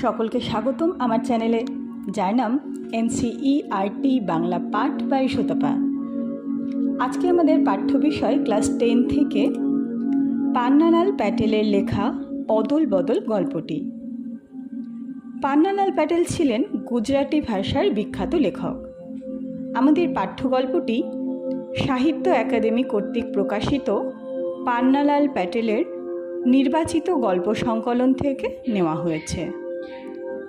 সকলকে স্বাগতম আমার চ্যানেলে, যার নাম এনসিইআরটি বাংলা পাঠ বাই সুতপা। আজকে আমাদের পাঠ্য বিষয় ক্লাস টেন থেকে পান্নালাল প্যাটেলের লেখা অদল বদল গল্পটি। পান্নালাল প্যাটেল ছিলেন গুজরাটি ভাষার বিখ্যাত লেখক। আমাদের পাঠ্য গল্পটি সাহিত্য একাডেমি কর্তৃক প্রকাশিত পান্নালাল প্যাটেলের নির্বাচিত গল্প সংকলন থেকে নেওয়া হয়েছে।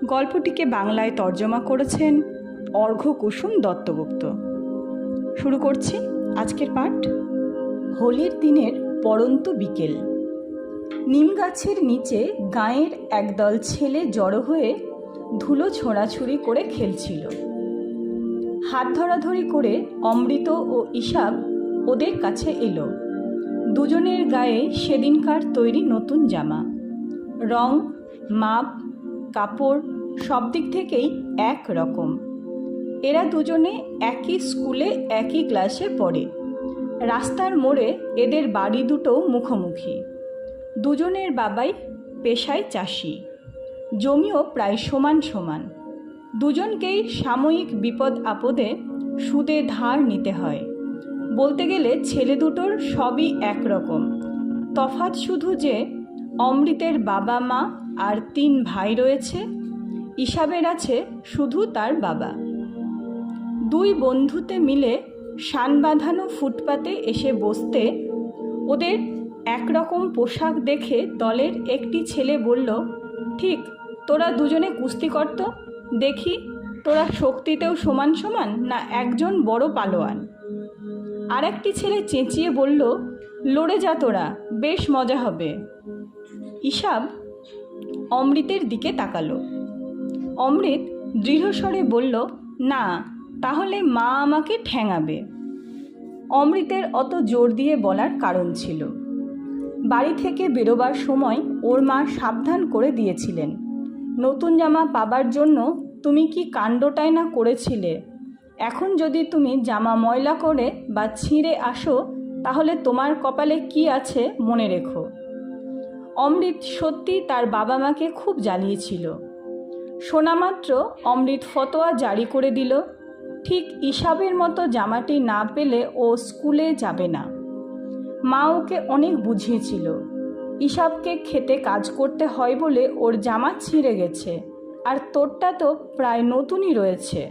গল্পটিকে বাংলায় তর্জমা করেছেন অর্ঘ্য কুসুম দত্তগুপ্ত। শুরু করছি আজকের পাঠ। হোলির দিনের পরন্ত বিকেল। নিম গাছের নিচে গাঁয়ের একদল ছেলে জড়ো হয়ে ধুলো ছোঁড়াছুড়ি করে খেলছিল। হাত ধরাধরি করে অমৃত ও ইসাব ওদের কাছে এলো। দুজনের গায়ে সেদিনকার তৈরি নতুন জামা। রং, মাপ কাপড় সব দিক থেকেই এক রকম। এরা দুজনে একই স্কুলে, একই ক্লাসে পড়ে। রাস্তার মোড়ে এদের বাড়ি দুটো মুখোমুখি। দুজনের বাবাই পেশায় চাষি। জমিও প্রায় সমান সমান। দুজনকেই সাময়িক বিপদ আপদে সুদে ধার নিতে হয়। বলতে গেলে ছেলে দুটোর সবই একরকম তফাৎ শুধু যে অমৃতের বাবা মা আর তিন ভাই রয়েছে। ইসাবের আছে শুধু তার বাবা। দুই বন্ধুতে মিলে শান বাঁধানো ফুটপাতে এসে বসতে ওদের একরকম পোশাক দেখে দলের একটি ছেলে বলল, ঠিক, তোরা দুজনে কুস্তি করত দেখি, তোরা শক্তিতেও সমান সমান না একজন বড় পালোয়ান? আর একটি ছেলে চেঁচিয়ে বলল, লড়ে যা তোরা, বেশ মজা হবে। ইসাব অমৃতের দিকে তাকালো। অমৃত দৃঢ়স্বরে বলল, না, তাহলে মা আমাকে ঠ্যাঙাবে অমৃতের অত জোর দিয়ে বলার কারণ ছিল। বাড়ি থেকে বেরোবার সময় ওর মা সাবধান করে দিয়েছিলেন। নতুন জামা পাবার জন্য তুমি কি কাণ্ডটাই না করেছিলে? এখন যদি তুমি জামা ময়লা করে বা ছিঁড়ে আসো, তাহলে তোমার কপালে কি আছে মনে রেখো। অমৃত সত্যি তার বাবা মাকে খুব জ্বালিয়েছিল। শোনামাত্র অমৃত ফতোয়া জারি করে দিল। ঠিক ইসাবের মতো জামাটি না পেলে ও স্কুলে যাবে না। মা ওকে অনেক বুঝিয়েছিল। ইসাবকে খেতে কাজ করতে হয় বলে ওর জামা ছিঁড়ে গেছে, আর তোরটা তো প্রায় নতুনই রয়েছে।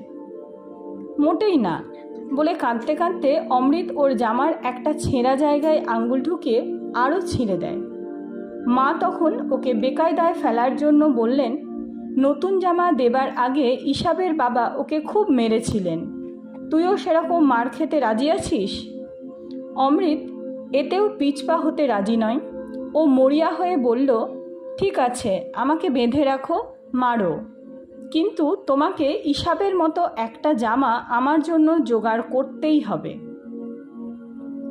মোটেই না, বলে কাঁদতে কাঁদতে অমৃত ওর জামার একটা ছেঁড়া জায়গায় আঙ্গুল ঢুকিয়ে আরও ছিঁড়ে দেয়। মা তখন ওকে বেকায়দায় ফেলার জন্য বললেন, নতুন জামা দেবার আগে ইসাবের বাবা ওকে খুব মেরেছিলেন। তুইও সেরকম মার খেতে রাজি আছিস? অমৃত, এতেও পিছপা হতে রাজি নয়। ও মরিয়া হয়ে বলল, ঠিক আছে, আমাকে বেঁধে রাখো, মারো। কিন্তু তোমাকে ইসাবের মতো একটা জামা আমার জন্য জোগাড় করতেই হবে।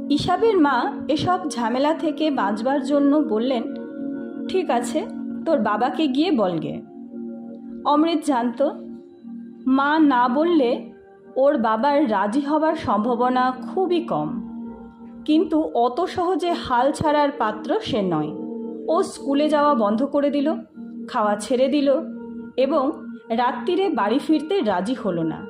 ইসাবের মা এসব ঝামেলা থেকে বাঁচবার জন্য বললেন, ঠিক আছে, তোর বাবাকে গিয়ে বলগে অমৃত জানত, মা না বললে ওর বাবার রাজি হবার সম্ভাবনা খুবই কম। কিন্তু অত সহজে হাল ছাড়ার পাত্র সে নয়। ও স্কুলে যাওয়া বন্ধ করে দিল, খাওয়া ছেড়ে দিল এবং রাত্রিরে বাড়ি ফিরতে রাজি হলো না।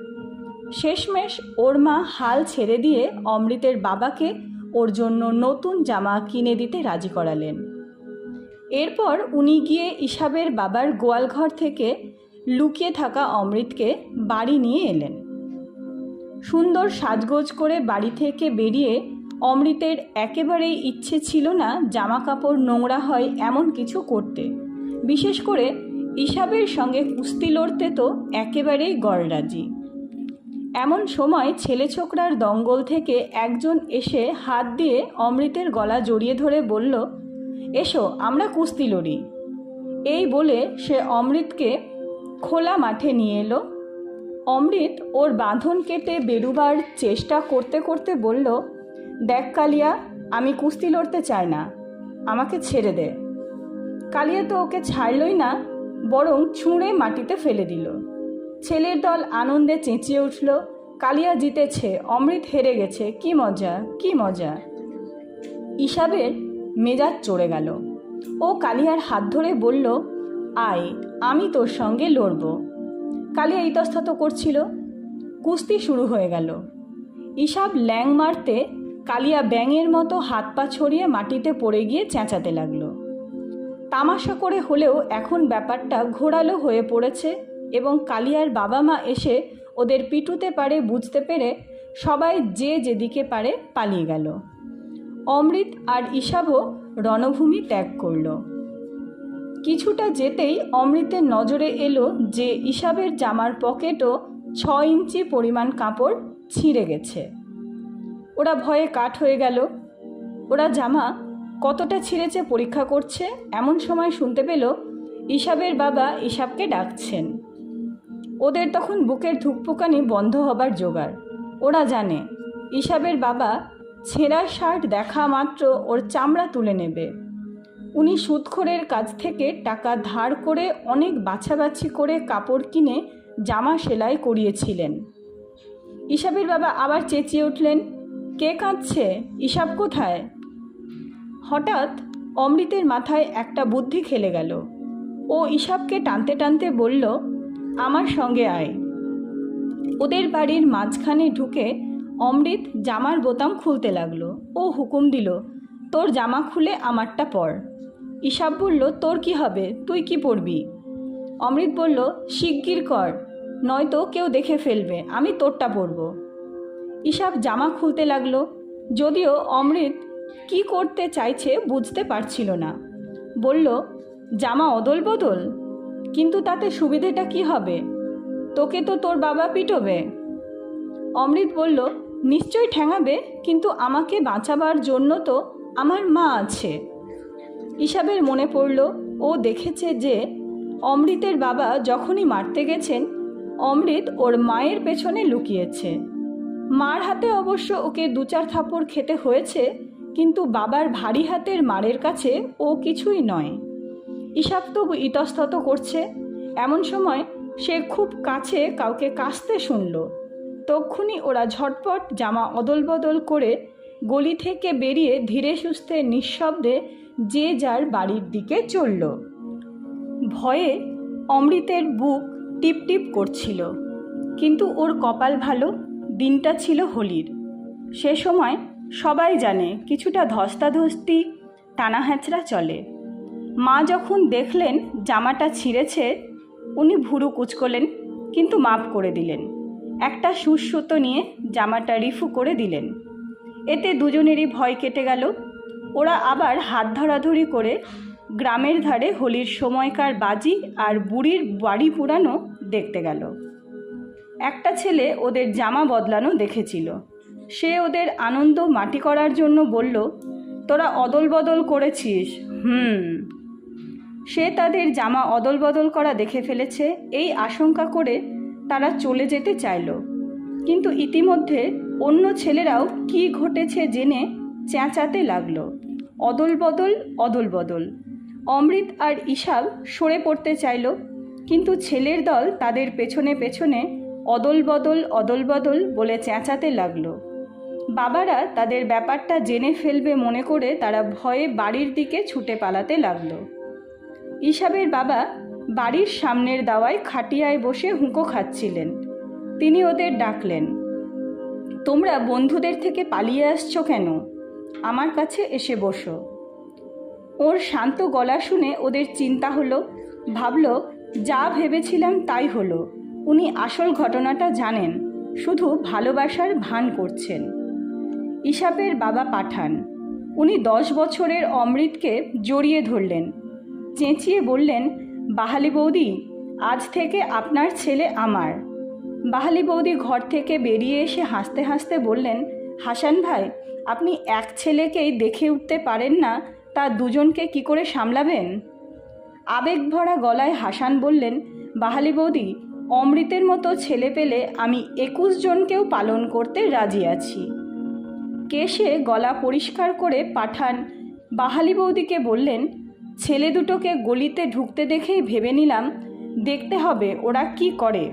শেষমেশ ওর মা হাল ছেড়ে দিয়ে অমৃতের বাবাকে ওর জন্য নতুন জামা কিনে দিতে রাজি করালেন। এরপর উনি গিয়ে ইসাবের বাবার গোয়ালঘর থেকে লুকিয়ে থাকা অমৃতকে বাড়ি নিয়ে এলেন। সুন্দর সাজগোজ করে বাড়ি থেকে বেরিয়ে অমৃতের একেবারেই ইচ্ছে ছিল না জামা কাপড় নোংরা হয় এমন কিছু করতে। বিশেষ করে ইসাবের সঙ্গে কুস্তি লড়তে তো একেবারেই গড়রাজি এমন সময় ছেলে ছোকরার দঙ্গল থেকে একজন এসে হাত দিয়ে অমৃতের গলা জড়িয়ে ধরে বলল, এসো, আমরা কুস্তি লড়ি। এই বলে সে অমৃতকে খোলা মাঠে নিয়ে এলো। অমৃত ওর বাঁধন কেটে বেরুবার চেষ্টা করতে করতে বলল, দেখ কালিয়া, আমি কুস্তি লড়তে চাই না, আমাকে ছেড়ে দে। কালিয়া তো ওকে ছাড়লই না, বরং ছুঁড়ে মাটিতে ফেলে দিল। ছেলের দল আনন্দে চেঁচিয়ে উঠল, কালিয়া জিতেছে, অমৃত হেরে গেছে, কি মজা কি মজা। ইসাবের মেজাজ চড়ে গেল। ও কালিয়ার হাত ধরে বলল, আয়, আমি তোর সঙ্গে লড়ব। কালিয়া ইতস্তত করছিল। কুস্তি শুরু হয়ে গেল। ইসাব ল্যাং মারতে কালিয়া ব্যাঙের মতো হাত পা ছড়িয়ে মাটিতে পড়ে গিয়ে চেঁচাতে লাগল। তামাশা করে হলেও এখন ব্যাপারটা ঘোরালো হয়ে পড়েছে। এবং কালিয়ার বাবা মা এসে ওদের পিটুতে পারে বুঝতে পেরে সবাই যে যেদিকে পারে পালিয়ে গেল। অমৃত আর ইসাবও রণভূমি ত্যাগ করল। কিছুটা যেতেই অমৃতের নজরে এলো যে ইসাবের জামার পকেটও ছ ইঞ্চি পরিমাণ কাপড় ছিঁড়ে গেছে। ওরা ভয়ে কাঠ হয়ে গেল। ওরা জামা কতটা ছিঁড়েছে পরীক্ষা করছে এমন সময় শুনতে পেল ইসাবের বাবা ইসাবকে ডাকছেন। ওদের তখন বুকের ধুকপুকানি বন্ধ হবার জোগাড়। ওরা জানে ইসাবের বাবা ছেঁড়া শার্ট দেখা মাত্র ওর চামড়া তুলে নেবে। উনি সুদখোরের কাছ থেকে টাকা ধার করে অনেক বাছাবাছি করে কাপড় কিনে জামা সেলাই করিয়েছিলেন। ইসাবের বাবা আবার চেঁচিয়ে উঠলেন, কে কাঁদছে? ইসাব কোথায়? হঠাৎ অমৃতের মাথায় একটা বুদ্ধি খেলে গেল। ও ইসাবকে টানতে টানতে বলল আমার সঙ্গে আয়। ওদের বাড়ির মাঝখানে ঢুকে অমৃত জামার বোতাম খুলতে লাগল। ও হুকুম দিল, তোর জামা খুলে আমারটা পর। ইসাব বলল, তোর কি হবে? তুই কি পরবি? অমৃত বলল, শিগগির কর, নয়তো কেউ দেখে ফেলবে, আমি তোরটা পরব। ইসাব জামা খুলতে লাগল, যদিও অমৃত কি করতে চাইছে বুঝতে পারছিল না। বলল, জামা অদল বদল কিন্তু তাতে সুবিধেটা কি হবে? তোকে তো তোর বাবা পিটবে। অমৃত বলল, নিশ্চয় ঠ্যাঙাবে কিন্তু আমাকে বাঁচাবার জন্য তো আমার মা আছে। ইসাবের মনে পড়ল, ও দেখেছে যে অমৃতের বাবা যখনই মারতে গেছেন, অমৃত ওর মায়ের পেছনে লুকিয়েছে। মার হাতে অবশ্য ওকে দু চার থাপড় খেতে হয়েছে, কিন্তু বাবার ভারী হাতের মারের কাছে ও কিছুই নয়। ইসাব তবু ইতস্তত করছে। এমন সময় সে খুব কাছে কাউকে কাশতে শুনল। তক্ষুনি ওরা ঝটপট জামা অদল বদল করে গলি থেকে বেরিয়ে ধীরে সুস্থে নিঃশব্দে যে যার বাড়ির দিকে চলল। ভয়ে অমৃতের বুক টিপটিপ করছিল। কিন্তু ওর কপাল ভালো, দিনটা ছিল হোলির। সে সময় সবাই জানে কিছুটা ধস্তাধস্তি টানা হ্যাঁচড়া চলে। মা যখন দেখলেন জামাটা ছিঁড়েছে, উনি ভুরু কুচকলেন, কিন্তু মাপ করে দিলেন। একটা সুসুতো নিয়ে জামাটা রিফু করে দিলেন। এতে দুজনেরই ভয় কেটে গেল। ওরা আবার হাত ধরাধরি করে গ্রামের ধারে হোলির সময়কার বাজি আর বুড়ির বাড়ি পুরানো দেখতে গেল। একটা ছেলে ওদের জামা বদলানো দেখেছিল। সে ওদের আনন্দ মাটি করার জন্য বলল, তোরা অদল বদল করেছিস। হুম। সে তাদের জামা অদল বদল করা দেখে ফেলেছে, এই আশঙ্কা করে তারা চলে যেতে চাইল। কিন্তু ইতিমধ্যে অন্য ছেলেরাও কি ঘটেছে জেনে চেঁচাতে লাগল। অদল বদল অদল বদল অমৃত আর ইসাব সরে পড়তে চাইল, কিন্তু ছেলের দল তাদের পেছনে পেছনে অদল বদল অদল বদল বলে চেঁচাতে লাগল। বাবারা তাদের ব্যাপারটা জেনে ফেলবে মনে করে তারা ভয়ে বাড়ির দিকে ছুটে পালাতে লাগল। ইসাবের বাবা বাড়ির সামনের দাওয়ায় খাটিয়ায় বসে হুঁকো খাচ্ছিলেন। তিনি ওদের ডাকলেন, তোমরা বন্ধুদের থেকে পালিয়ে আসছো কেন? আমার কাছে এসে বসো। ওর শান্ত গলা শুনে ওদের চিন্তা হলো, ভাবল, যা ভেবেছিলাম তাই হলো। উনি আসল ঘটনাটা জানেন, শুধু ভালোবাসার ভান করছেন। ইসাবের বাবা পাঠান। উনি দশ বছরের অমৃতকে জড়িয়ে ধরলেন। চেঁচিয়ে বললেন, বাহালি বৌদি, আজ থেকে আপনার ছেলে আমার। বাহালি বৌদি ঘর থেকে বেরিয়ে এসে হাসতে হাসতে বললেন, হাসান ভাই, আপনি এক ছেলেকেই দেখে উঠতে পারেন না, তা দুজনকে কি করে সামলাবেন? আবেগ ভরা গলায় হাসান বললেন, বাহালি বৌদি, অমৃতের মতো ছেলে পেলে আমি একুশ জনকেও পালন করতে রাজি আছি। কেশে গলা পরিষ্কার করে পাঠান বাহালি বৌদিকে বললেন ছেলে দুটোকে গলিতে ঢুকতে দেখেই ভেবে নিলাম, দেখতে হবে ওরা কি করে।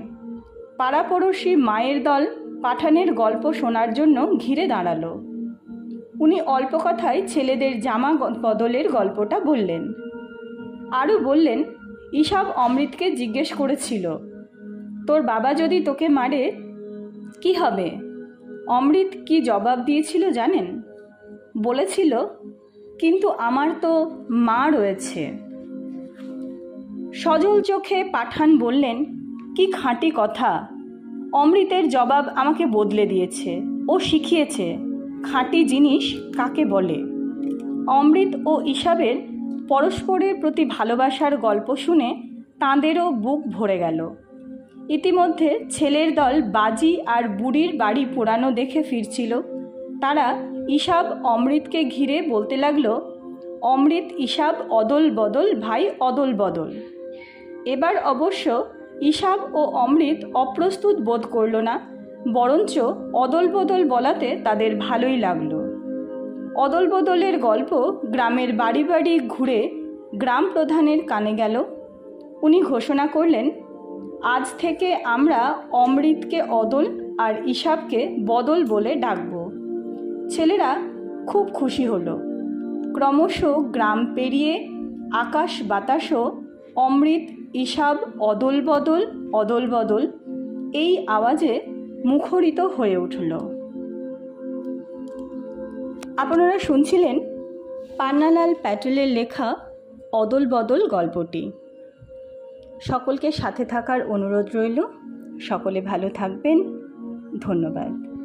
পাড়াপড়শি মায়ের দল পাঠানের গল্প শোনার জন্য ঘিরে দাঁড়াল। উনি অল্প কথায় ছেলেদের জামা বদলের গল্পটা বললেন। আরও বললেন ইসব অমৃতকে জিজ্ঞেস করেছিল, তোর বাবা যদি তোকে মারে, কি হবে? অমৃত কি জবাব দিয়েছিল জানেন? বলেছিল কিন্তু আমার তো মা রয়েছে। সজল চোখে পাঠান বললেন, কি খাঁটি কথা। অমৃতের জবাব আমাকে বদলে দিয়েছে ও শিখিয়েছে। খাঁটি জিনিস কাকে বলে? অমৃত ও ইসাবের পরস্পরের প্রতি ভালোবাসার গল্প শুনে তাঁদেরও বুক ভরে গেল। ইতিমধ্যে ছেলের দল বাজি আর বুড়ির বাড়ি পোড়ানো দেখে ফিরছিল। তারা ঈশাব অমৃতকে ঘিরে বলতে লাগল, অমৃত, ঈশাব, অদল বদল, ভাই অদল বদল। এবার অবশ্য ঈশাব ও অমৃত অপ্রস্তুত বোধ করল না, বরঞ্চ অদল বদল বলাতে তাদের ভালোই লাগল। অদল বদলের গল্প গ্রামের বাড়ি বাড়ি ঘুরে গ্রাম প্রধানের কানে গেল। উনি ঘোষণা করলেন, আজ থেকে আমরা অমৃতকে অদল আর ঈশাবকে বদল বলে ডাকব। ছেলেরা খুব খুশি হলো। ক্রমশ গ্রাম পেরিয়ে আকাশ বাতাসও অমৃত, ঈশাব অদল বদল অদল বদল এই আওয়াজে মুখরিত হয়ে উঠল। আপনারা শুনছিলেন পান্নালাল প্যাটেলের লেখা অদল বদল গল্পটি। সকলকে সাথে থাকার অনুরোধ রইল। সকলে ভালো থাকবেন। ধন্যবাদ।